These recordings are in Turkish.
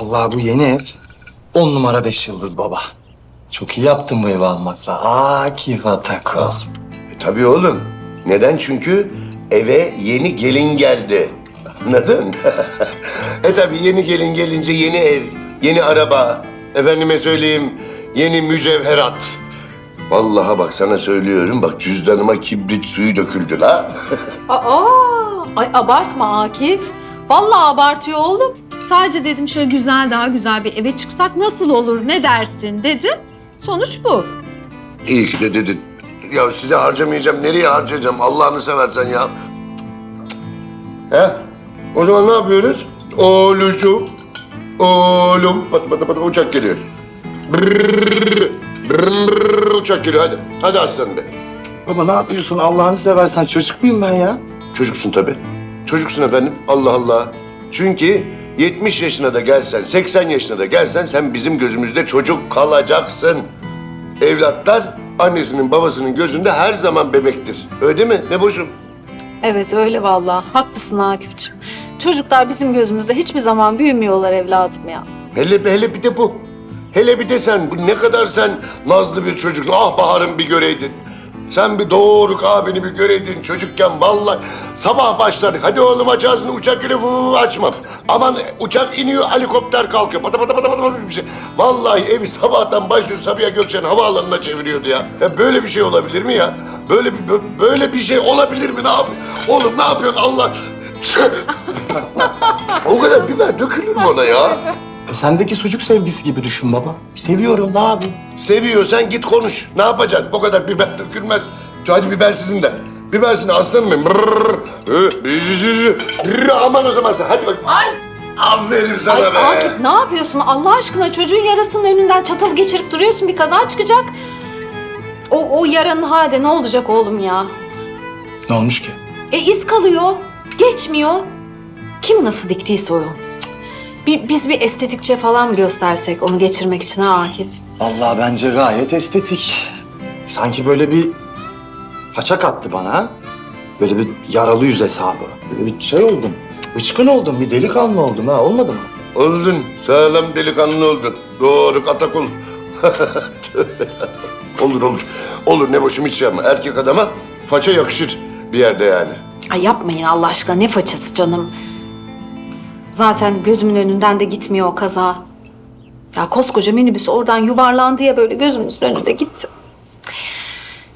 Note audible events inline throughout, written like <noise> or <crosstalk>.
Vallahi bu yeni ev on numara beş yıldız baba. Çok iyi yaptın bu evi almakla. Akif Atakul. E, tabii oğlum. Neden? Çünkü eve yeni gelin geldi. Anladın? <laughs> e tabii yeni gelin gelince yeni ev, yeni araba, efendime söyleyeyim yeni mücevherat. Vallahi bak sana söylüyorum bak cüzdanıma kibrit suyu döküldü la. <laughs> Aa, ay abartma Akif. Vallahi abartıyor oğlum. Sadece dedim şöyle güzel daha güzel bir eve çıksak nasıl olur ne dersin dedim. Sonuç bu. İyi ki de dedin. Ya size harcamayacağım. Nereye harcayacağım? Allah'ını seversen ya. He? O zaman ne yapıyoruz? Oğlucum. Oğlum. Patı patı patı uçak geliyor. Brrr, brrr, uçak geliyor hadi. Hadi aslanım be. Baba ne yapıyorsun Allah'ını seversen çocuk muyum ben ya? Çocuksun tabii. Çocuksun efendim. Allah Allah. Çünkü 70 yaşına da gelsen, 80 yaşına da gelsen sen bizim gözümüzde çocuk kalacaksın. Evlatlar annesinin babasının gözünde her zaman bebektir. Öyle değil mi? Ne boşum? Evet öyle vallahi. Haklısın Akif'ciğim. Çocuklar bizim gözümüzde hiçbir zaman büyümüyorlar evladım ya. Hele hele bir de bu. Hele bir de sen. Bu ne kadar sen nazlı bir çocuk. Ah Bahar'ım bir göreydin. Sen bir doğruk abini bir göreydin çocukken vallahi sabah başlardık. Hadi oğlum aç ağzını uçak vuu, açmam. Aman uçak iniyor helikopter kalkıyor. Pata pata pata pata bir şey. Vallahi evi sabahtan başlıyor Sabiha Gökçen havaalanına çeviriyordu ya. ya. Böyle bir şey olabilir mi ya? Böyle bir bö- böyle bir şey olabilir mi? Ne yap? Oğlum ne yapıyorsun Allah? <laughs> o kadar biber dökülür mü ona ya? E, sendeki sucuk sevgisi gibi düşün baba. Seviyorum ne yapayım? Seviyorsan git konuş. Ne yapacaksın? Bu kadar biber dökülmez. Hadi biber sizin de. Biber sizin aslanım benim. Brrr, hı, Aman o zaman sen. Hadi bak. Ay. Aferin sana Ay be. Akif ne yapıyorsun Allah aşkına çocuğun yarasının önünden çatalı geçirip duruyorsun bir kaza çıkacak. O, o yaranın halde ne olacak oğlum ya? Ne olmuş ki? E iz kalıyor, geçmiyor. Kim nasıl diktiyse o. Cık. Bir, biz bir estetikçe falan mı göstersek onu geçirmek için ha Akif? Vallahi bence gayet estetik. Sanki böyle bir paça kattı bana ha. Böyle bir yaralı yüz hesabı. Böyle bir şey oldum. Uçkun oldum, bir delikanlı oldum ha. Olmadı mı? Oldun. Sağlam delikanlı oldun. Doğru katakul. <laughs> Tövbe. olur olur. Olur ne boşum hiç yapma. Erkek adama faça yakışır bir yerde yani. Ay yapmayın Allah aşkına ne façası canım. Zaten gözümün önünden de gitmiyor o kaza. Ya koskoca minibüs oradan yuvarlandı ya böyle gözümüzün önünde gitti.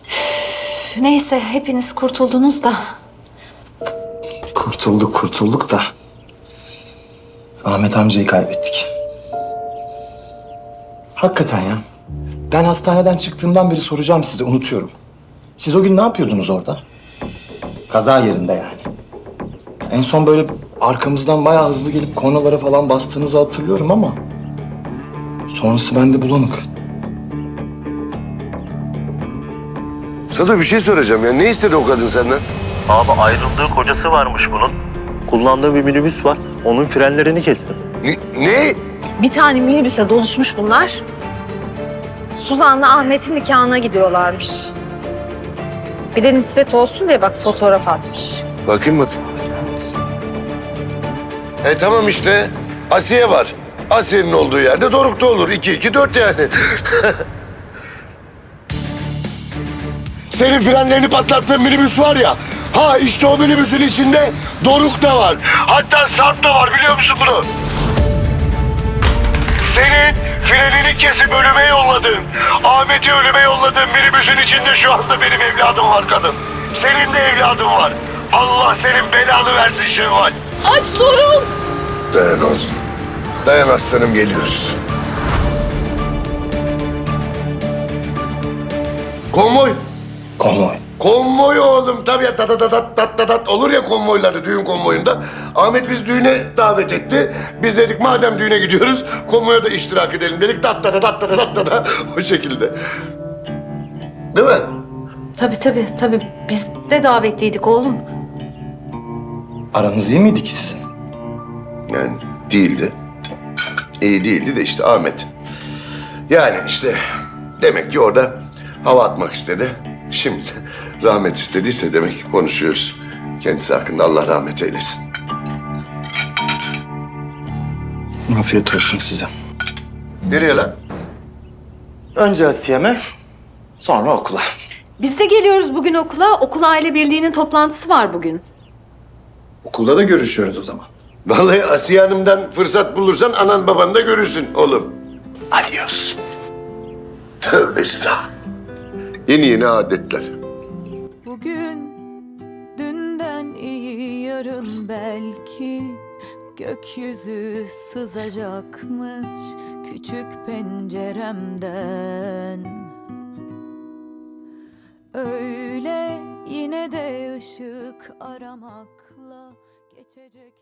Üf, Neyse hepiniz kurtuldunuz da. Kurtulduk, kurtulduk da. Ahmet amcayı kaybettik. Hakikaten ya. Ben hastaneden çıktığımdan beri soracağım size, unutuyorum. Siz o gün ne yapıyordunuz orada? Kaza yerinde yani. En son böyle arkamızdan bayağı hızlı gelip kornalara falan bastığınızı hatırlıyorum ama... Sonrası bende bulanık. Sado bir şey soracağım ya. Ne istedi o kadın senden? Abi ayrıldığı kocası varmış bunun. Kullandığı bir minibüs var. Onun frenlerini kestim. Ne? ne? Bir tane minibüse doluşmuş bunlar. Suzan'la Ahmet'in nikahına gidiyorlarmış. Bir de nispet olsun diye bak fotoğraf atmış. Bakayım bakayım. E tamam işte. Asiye var. Asiye'nin olduğu yerde Doruk da olur. İki, iki, dört yani. <laughs> Senin frenlerini patlattığın minibüs var ya. Ha işte o minibüsün içinde Doruk da var. Hatta Sarp da var biliyor musun bunu? Senin frenini kesip ölüme yolladığın, Ahmet'i ölüme yolladığın minibüsün içinde şu anda benim evladım var kadın. Senin de evladın var. Allah senin belanı versin Şevval. Aç Doruk! Dayan oğlum. Dayan aslanım geliyoruz. Konvoy. Konvoy. Konvoy oğlum tabii ya tat tat tat tat tat tat olur ya konvoylarda düğün konvoyunda. Ahmet biz düğüne davet etti. Biz dedik madem düğüne gidiyoruz konvoya da iştirak edelim dedik tat tat tat tat tat tat o şekilde. Değil mi? Tabii tabii tabii. Biz de davetliydik oğlum. Aranız iyi miydi ki sizin? Yani değildi. İyi değildi de işte Ahmet. Yani işte demek ki orada hava atmak istedi. Şimdi <laughs> rahmet istediyse demek ki konuşuyoruz. Kendisi hakkında Allah rahmet eylesin. Afiyet olsun size. Nereye lan? Önce Asiye'me, sonra okula. Biz de geliyoruz bugün okula. Okul aile birliğinin toplantısı var bugün. Okulda da görüşüyoruz o zaman. Vallahi Asiye Hanım'dan fırsat bulursan anan baban da görürsün oğlum. Adios. Tövbe estağfurullah. Yeni yeni adetler. Bugün dünden iyi yarın belki gökyüzü sızacakmış küçük penceremden. Öyle yine de ışık aramakla geçecek.